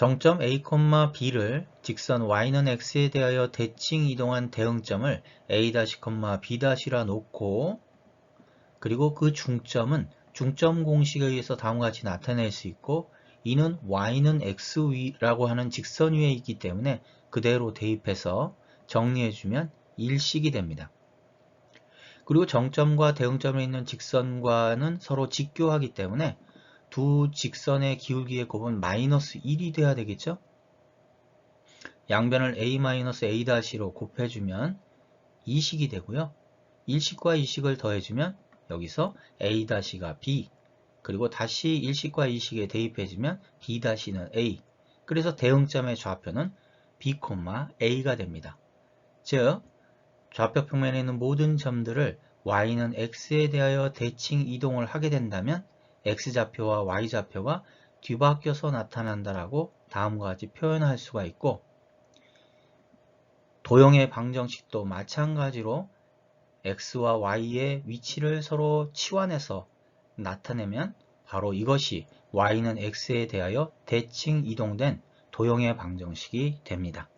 정점 A, B를 직선 y는 x에 대하여 대칭 이동한 대응점을 A-, B-라 놓고 그리고 그 중점은 중점 공식에 의해서 다음과 같이 나타낼 수 있고 이는 y는 x 위라고 하는 직선 위에 있기 때문에 그대로 대입해서 정리해주면 일식이 됩니다. 그리고 정점과 대응점에 있는 직선과는 서로 직교하기 때문에 두 직선의 기울기의 곱은 마이너스 1이 돼야 되겠죠? 양변을 a-a''로 곱해주면 2식이 되고요. 1식과 2식을 더해주면 여기서 a-가 b 그리고 다시 1식과 2식에 대입해주면 b-는 a 그래서 대응점의 좌표는 b, a가 됩니다. 즉 좌표 평면에 있는 모든 점들을 y는 x에 대하여 대칭 이동을 하게 된다면 x좌표와 y좌표가 뒤바뀌어서 나타난다라고 다음과 같이 표현할 수가 있고 도형의 방정식도 마찬가지로 x와 y의 위치를 서로 치환해서 나타내면 바로 이것이 y는 x에 대하여 대칭 이동된 도형의 방정식이 됩니다.